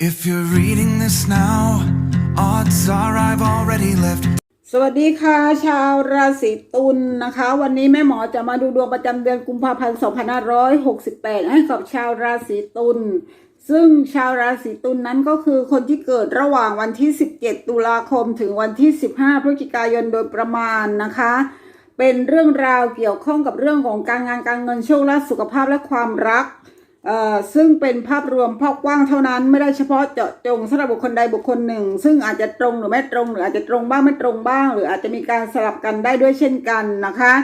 If you're reading this now, odds are I've already left สวัสดีค่ะ ชาวราศีตุลนะคะ วันนี้แม่หมอจะมาดูดวงประจำเดือนกุมภาพันธ์ 2568 ให้กับชาวราศีตุล ซึ่งชาวราศีตุลนั้นก็คือคนที่เกิดระหว่างวันที่ 17 ตุลาคมถึงวันที่ 15 พฤศจิกายนโดยประมาณนะคะ เป็นเรื่องราวเกี่ยวข้องกับเรื่องของการงานการเงินโชคลาภสุขภาพและความรัก ซึ่งเป็นภาพรวมภาพกว้างเท่านั้นไม่ได้เฉพาะเจาะจงสำหรับบุคคลใดบุคคลหนึ่ง ซึ่งอาจจะตรงหรือไม่ตรงหรืออาจจะตรงบ้างไม่ตรงบ้าง หรืออาจจะมีการสลับกันได้ด้วยเช่นกันนะคะ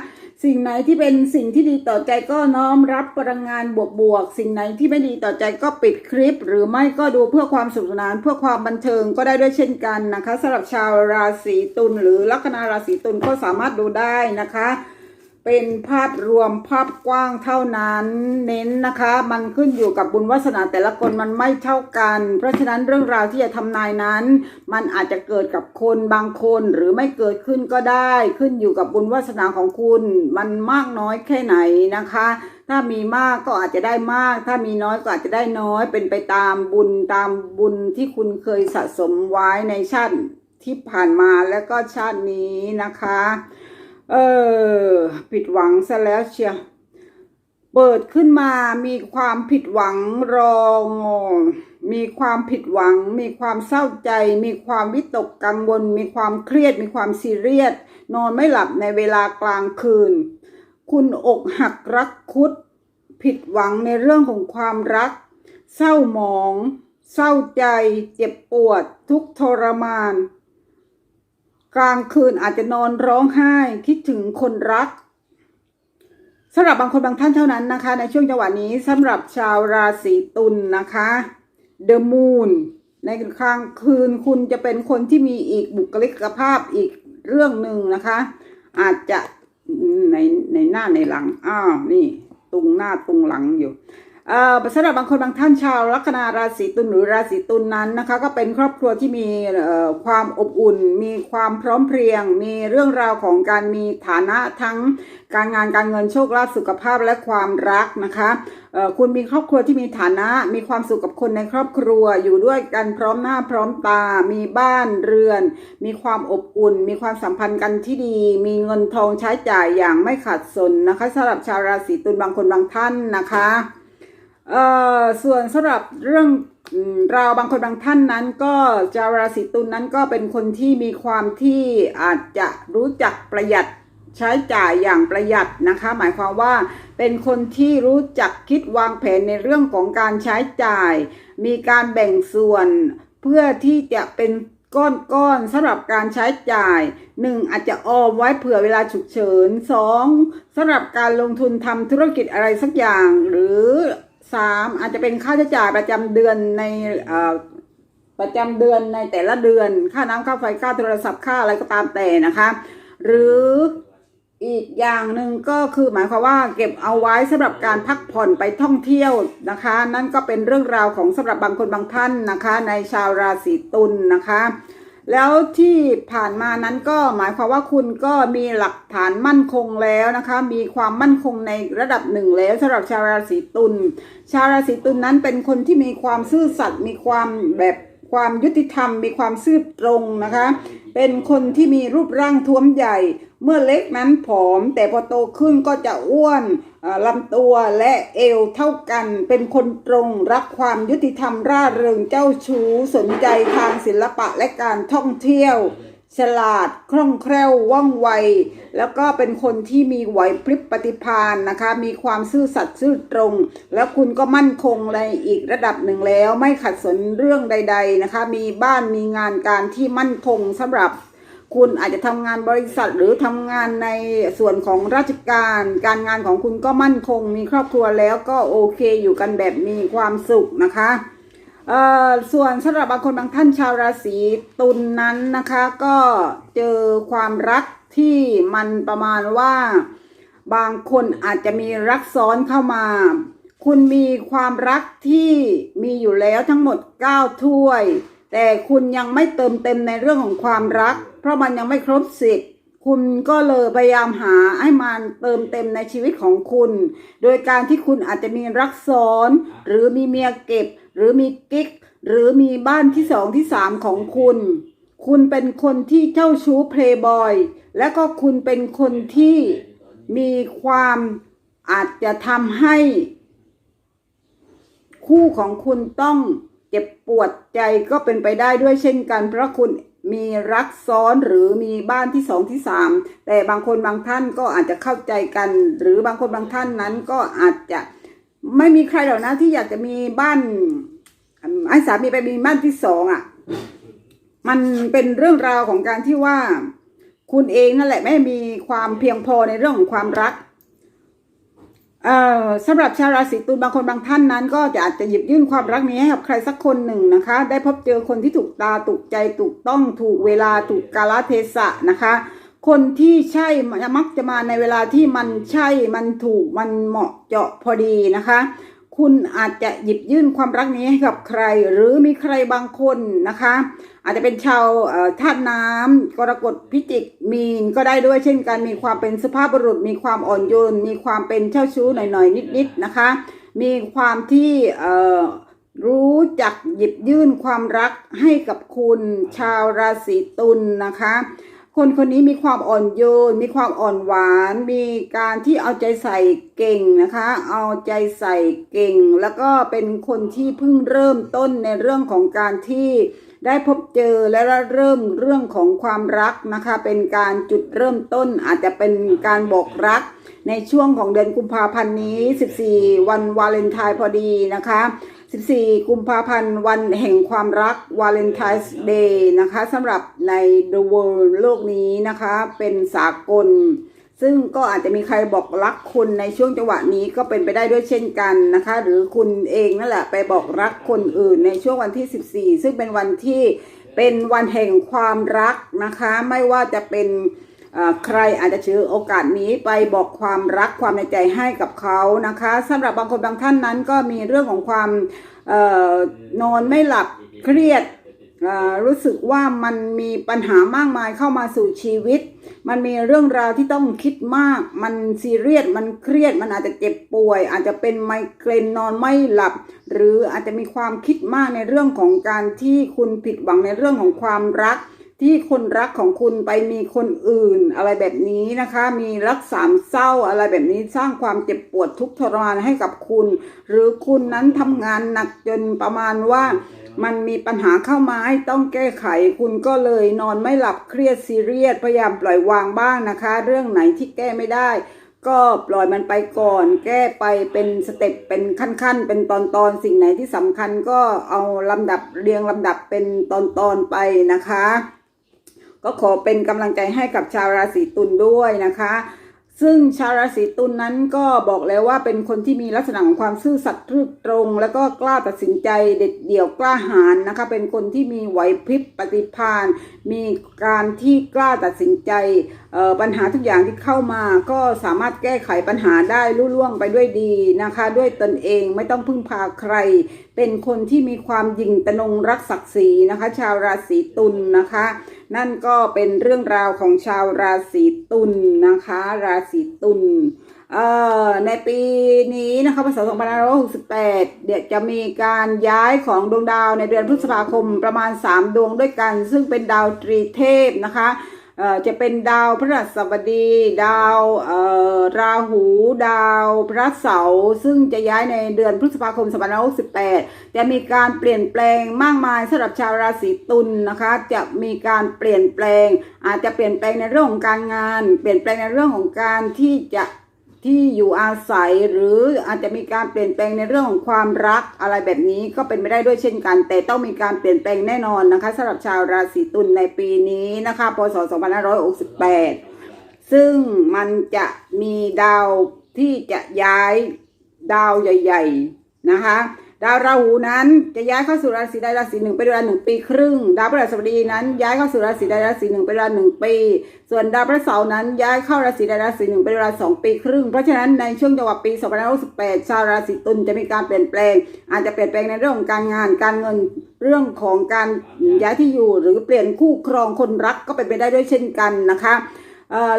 สิ่งไหนที่เป็นสิ่งที่ดีต่อใจก็น้อมรับพลังงานบวกๆสิ่งไหนที่ไม่ดีต่อใจก็ปิดคลิป หรือไม่ก็ดูเพื่อความสนุกสนานเพื่อความบันเทิงก็ได้ด้วยเช่นกันนะคะสำหรับชาวราศีตุลหรือลัคนาราศีตุลก็สามารถดูได้นะคะ เป็นภาพรวมภาพกว้างเท่านั้นเน้นนะคะ มันขึ้นอยู่กับบุญวาสนาแต่ละคนมันไม่เท่ากัน เพราะฉะนั้นเรื่องราวที่จะทำนายนั้น มันอาจจะเกิดกับคนบางคนหรือไม่เกิดขึ้นก็ได้ ขึ้นอยู่กับบุญวาสนาของคุณ มันมากน้อยแค่ไหนนะคะ ถ้ามีมากก็อาจจะได้มาก ถ้ามีน้อยก็อาจจะได้น้อย เป็นไปตามบุญตามบุญที่คุณเคยสะสมไว้ในชาติที่ผ่านมาแล้วก็ชาตินี้นะคะ เออ ผิดหวังซะแล้วเชียวเปิดขึ้นมามีความผิดหวังรองมีความผิดหวัง มีความเศร้าใจ มีความวิตกกังวล มีความเครียด มีความซีเรียส นอนไม่หลับในเวลากลางคืน คุณอกหักรักคุด ผิดหวังในเรื่องของความรัก เศร้าหมอง เศร้าใจ เจ็บปวด ทุกทรมาน กลางคืนอาจจะนอนร้องไห้คิดถึงคนรักสำหรับบางคนบางท่านเท่านั้นนะคะ ในช่วงจังหวะนี้สำหรับชาวราศีตุลนะคะ The Moon ในกลางคืนคุณจะเป็นคนที่มีอีกบุคลิกภาพอีกเรื่องหนึ่งนะคะ อาจจะในในหน้าในหลังอ้าวนี่ ตรงหน้าตรงหลังอยู่ สำหรับบางคนบางท่านชาวลัคนาราศีตุลหรือราศีตุลนั้นนะคะ ก็เป็นครอบครัวที่มีเอ่อความอบอุ่น มีความพร้อมเพรียง มีเรื่องราวของการมีฐานะทั้งการงานการเงินโชคลาภสุขภาพและความรักนะคะเอ่อคุณมีครอบครัวที่มีฐานะ มีความสุขกับคนในครอบครัว อยู่ด้วยกันพร้อมหน้าพร้อมตา มีบ้านเรือน มีความอบอุ่น มีความสัมพันธ์กันที่ดี มีเงินทองใช้จ่ายอย่างไม่ขาดสนนะคะสำหรับชาวราศีตุลบางคนบางท่านนะคะ ส่วนสำหรับเรื่องอืมราวบางคนบางท่านนั้นก็ชาวราศีตุลนั้นก็เป็นคนที่มีความที่อาจจะรู้จักประหยัดใช้จ่ายอย่างประหยัดนะคะ หมายความว่าเป็นคนที่รู้จักคิดวางแผนในเรื่องของการใช้จ่าย มีการแบ่งส่วนเพื่อที่จะเป็นก้อนๆสำหรับการใช้จ่ายหนึ่งอาจจะออมไว้เผื่อเวลาฉุกเฉินสองสำหรับการลงทุนทำธุรกิจอะไรสักอย่าง หรือ สามอาจจะเป็นค่าใช้จ่ายประจำเดือนในประจำเดือนในแต่ละเดือน ค่าน้ำค่าไฟค่าโทรศัพท์ค่าอะไรก็ตามแต่นะคะ หรืออีกอย่างหนึ่งก็คือหมายความว่าเก็บเอาไว้สำหรับการพักผ่อนไปท่องเที่ยวนะคะ นั่นก็เป็นเรื่องราวของสำหรับบางคนบางท่านนะคะ ในชาวราศีตุลนะคะ แล้วที่ผ่านมานั้นก็หมายความว่าคุณก็มีหลักฐานมั่นคงแล้วนะคะ มีความมั่นคงในระดับหนึ่งแล้วสำหรับชาวราศีตุลชาวราศีตุลนั้นเป็นคนที่มีความซื่อสัตย์มีความแบบความยุติธรรม มีความซื่อตรงนะคะ เป็นคนที่มีรูปร่างท้วมใหญ่ เมื่อเล็กนั้นผอม แต่พอโตขึ้นก็จะอ้วน ลำตัวและเอวเท่ากัน เป็นคนตรงรักความยุติธรรมร่าเริงเจ้าชู้สนใจทางศิลปะและการท่องเที่ยว ฉลาดคล่องแคล่วว่องไว แล้วก็เป็นคนที่มีไหวพริบปฏิภาณนะคะ มีความซื่อสัตย์ซื่อตรง แล้วคุณก็มั่นคงในอีกระดับหนึ่งแล้ว ไม่ขัดสนเรื่องใด ๆนะคะ มีบ้านมีงานการที่มั่นคงสำหรับ คุณอาจจะทำงานบริษัทหรือทำงานในส่วนของราชการ การงานของคุณก็มั่นคง มีครอบครัวแล้วก็โอเคอยู่กันแบบมีความสุขนะคะเออส่วนสำหรับบางคนบางท่านชาวราศีตุลนนั้นนะคะ ก็เจอความรักที่มันประมาณว่า บางคนอาจจะมีรักซ้อนเข้ามา คุณมีความรักที่มีอยู่แล้วทั้งหมด 9 ถ้วย แต่คุณยังไม่เติมเต็มในเรื่องของความรัก เพราะมันยังไม่ครบสิบคุณก็เลยพยายามหาให้มันเติมเต็มในชีวิตของคุณ โดยการที่คุณอาจจะมีรักซ้อน หรือมีเมียเก็บ หรือมีกิ๊ก หรือมีบ้านที่สองที่สามของคุณ คุณเป็นคนที่เจ้าชู้เพลย์บอย และก็คุณเป็นคนที่มีความอาจจะทำให้ คู่ของคุณต้อง จ็บปวดใจก็เป็นไปได้ด้วยเช่นกัน เพราะคุณมีรักซ้อนหรือมีบ้านที่สองที่สามแต่บางคนบางท่านก็อาจจะเข้าใจกัน หรือบางคนบางท่านนั้นก็อาจจะไม่มีใครหรอกนะที่อยากจะมีบ้านไอ้สามีไปมีบ้านที่สองอะ มันเป็นเรื่องราวของการที่ว่า คุณเองนั่นแหละไม่มีความเพียงพอในเรื่องของความรัก สำหรับชาวราศีตุลบางคนบางท่านนั้น ก็จะอาจจะหยิบยื่นความรักนี้ให้กับใครสักคนหนึ่งนะคะ ได้พบเจอคนที่ถูกตาถูกใจถูกต้องถูกเวลาถูกกาลเทศะนะคะ คนที่ใช่มักจะมาในเวลาที่มันใช่มันถูกมันเหมาะเจาะพอดีนะคะ คุณอาจจะหยิบยื่นความรักนี้ให้กับใคร หรือมีใครบางคนนะคะ อาจจะเป็นชาวธาตุน้ำกรกฎพิจิกมีนก็ได้ด้วยเช่นกันมีความเป็นสุภาพบุรุษ มีความอ่อนโยน มีความเป็นเจ้าชู้หน่อยๆนิดๆนะคะ มีความที่รู้จักหยิบยื่นความรักให้กับคุณชาวราศีตุลนะคะ คนคนนี้มีความอ่อนโยน มีความอ่อนหวาน มีการที่เอาใจใส่เก่งนะคะ เอาใจใส่เก่ง แล้วก็เป็นคนที่เพิ่งเริ่มต้นในเรื่องของการที่ได้พบเจอและเริ่มเรื่องของความรักนะคะ เป็นการจุดเริ่มต้นอาจจะเป็นการบอกรัก ในช่วงของเดือนกุมภาพันธ์นี้ 14 วันวาเลนไทน์พอดีนะคะ 14 กุมภาพันธ์วันแห่งความรักวาเลนไทน์เดย์นะคะสำหรับใน The World โลกนี้นะคะเป็นสากล ซึ่งก็อาจจะมีใครบอกรักคุณในช่วงจังหวะนี้ก็เป็นไปได้ด้วยเช่นกันนะคะ หรือคุณเองนั่นแหละไปบอกรักคนอื่นในช่วงวันที่ 14 ซึ่งเป็นวันที่เป็นวันแห่งความรักนะคะ ไม่ว่าจะเป็นเอ่อ ใครอาจจะถือโอกาสนี้ไปบอกความรักความในใจให้กับเขานะคะสำหรับบางคนบางท่านนั้นก็มีเรื่องของความออนอนไม่หลับเครียดรู้สึกว่ามันมีปัญหามากมายเข้ามาสู่ชีวิต มันมีเรื่องราวที่ต้องคิดมาก มันซีเรียส มันเครียด มันอาจจะเจ็บป่วย อาจจะเป็นไมเกรนนอนไม่หลับ หรืออาจจะมีความคิดมากในเรื่องของการที่คุณผิดหวังในเรื่องของความรัก ที่คนรักของคุณไปมีคนอื่นอะไรแบบนี้นะคะ มีรักสามเศร้าอะไรแบบนี้สร้างความเจ็บปวดทุกข์ทรมานให้กับคุณ หรือคุณนั้นทำงานหนักจนประมาณว่ามันมีปัญหาเข้ามาให้ต้องแก้ไข คุณก็เลยนอนไม่หลับเครียดซีเรียสพยายามปล่อยวางบ้างนะคะ เรื่องไหนที่แก้ไม่ได้ ก็ปล่อยมันไปก่อน แก้ไปเป็นสเต็ปเป็นขั้นๆ เป็นตอนๆสิ่งไหนที่สำคัญก็เอาลำดับเรียงลำดับเป็นตอนๆไปนะคะ ก็ขอเป็นกำลังใจให้กับชาวราศีตุลด้วยนะคะ ซึ่งชาวราศีตุลนั้นก็บอกแล้วว่าเป็นคนที่มีลักษณะของความซื่อสัตย์ตรึกตรง แล้วก็กล้าตัดสินใจเด็ดเดี่ยวกล้าหาญนะคะ เป็นคนที่มีไหวพริบปฏิภาณมีการที่กล้าตัดสินใจ ปัญหาทุกอย่างที่เข้ามาก็สามารถแก้ไขปัญหาได้ลุล่วงไปด้วยดีนะคะ ด้วยตนเองไม่ต้องพึ่งพาใคร เป็นคนที่มีความยิงตนงรักศักดิ์ศรีนะคะ ชาวราศีตุลนะคะ นั่นก็เป็นเรื่องราวของชาวราศีตุลนะคะ ราศีตุลในปีนี้นะคะพศ2568 เดี๋ยวจะมีการย้ายของดวงดาวในเดือนพฤษภาคมประมาณ 3 ดวงด้วยกัน ซึ่งเป็นดาวตรีเทพนะคะ จะเป็นดาวพฤหัสบดี ดาวราหูดาวพระเสาร์ซึ่งจะย้ายในเดือนพฤษภาคม2568จะมีการเปลี่ยนแปลงมากมายสำหรับชาวราศีตุลนะคะจะมีการเปลี่ยนแปลง อาจจะเปลี่ยนแปลงในเรื่องของการงาน เปลี่ยนแปลงในเรื่องของการที่จะ ที่อยู่อาศัยหรืออาจจะมีการเปลี่ยนแปลงในเรื่องของความรักอะไรแบบนี้ก็เป็นไม่ได้ด้วยเช่นกัน แต่ต้องมีการเปลี่ยนแปลงแน่นอนนะคะสำหรับชาวราศีตุลในปีนี้นะคะพศ 2568 ซึ่งมันจะมีดาวที่จะย้ายดาวใหญ่ ๆ นะคะ ดาวราหูนั้นจะย้ายเข้าสู่ราศีใดราศีหนึ่งเป็นเวลาหนึ่งปีครึ่ง ดาวพฤหัสบดีนั้นย้ายเข้าสู่ราศีใดราศีหนึ่งเป็นเวลาหนึ่งปี ส่วนดาวพระเสาร์นั้นย้ายเข้าราศีใดราศีหนึ่งเป็นเวลาสองปีครึ่ง เพราะฉะนั้นในช่วงจังหวะปี2568ชาวราศีตุลจะมีการเปลี่ยนแปลง อาจจะเปลี่ยนแปลงในเรื่องของการงานการเงินเรื่องของการย้ายที่อยู่หรือเปลี่ยนคู่ครองคนรักก็เป็นไปได้ด้วยเช่นกันนะคะ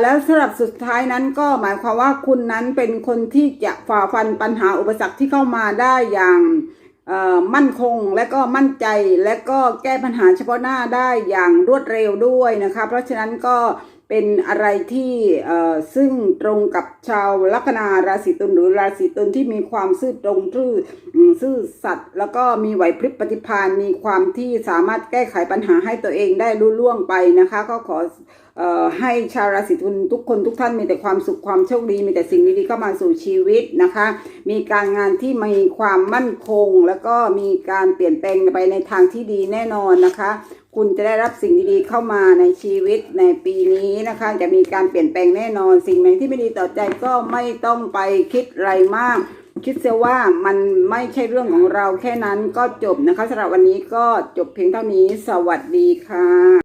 แล้วสำหรับสุดท้ายนั้นก็หมายความว่าคุณนั้นเป็นคนที่จะฝ่าฟันปัญหาอุปสรรคที่เข้ามาได้อย่างมั่นคงและก็มั่นใจและก็แก้ปัญหาเฉพาะหน้าได้อย่างรวดเร็วด้วยนะคะ เพราะฉะนั้นก็ เป็นอะไรที่ซึ่งตรงกับชาวลัคนาราศีตุลหรือราศีตุลที่มีความซื่อตรงซื่อซื่อสัตย์แล้วก็มีไหวพริบปฏิภาณมีความที่สามารถแก้ไขปัญหาให้ตัวเองได้รุ่ล่วงไปนะคะ ก็ขออให้ชาวราศีตุลทุกคนทุกท่านมีแต่ความสุขความโชคดี มีแต่สิ่งดีๆเข้ามาสู่ชีวิตนะคะ มีการงานที่มีความมั่นคง แล้วก็มีการเปลี่ยนแปลงไปในทางที่ดีแน่นอนนะคะ คุณจะได้รับสิ่งดีๆเข้ามาในชีวิตในปีนี้นะคะ จะมีการเปลี่ยนแปลงแน่นอน สิ่งไหนที่ไม่ดีต่อใจก็ไม่ต้องไปคิดอะไรมาก คิดเสียว่ามันไม่ใช่เรื่องของเราแค่นั้นก็จบนะคะสำหรับวันนี้ก็จบเพียงเท่านี้ สวัสดีค่ะ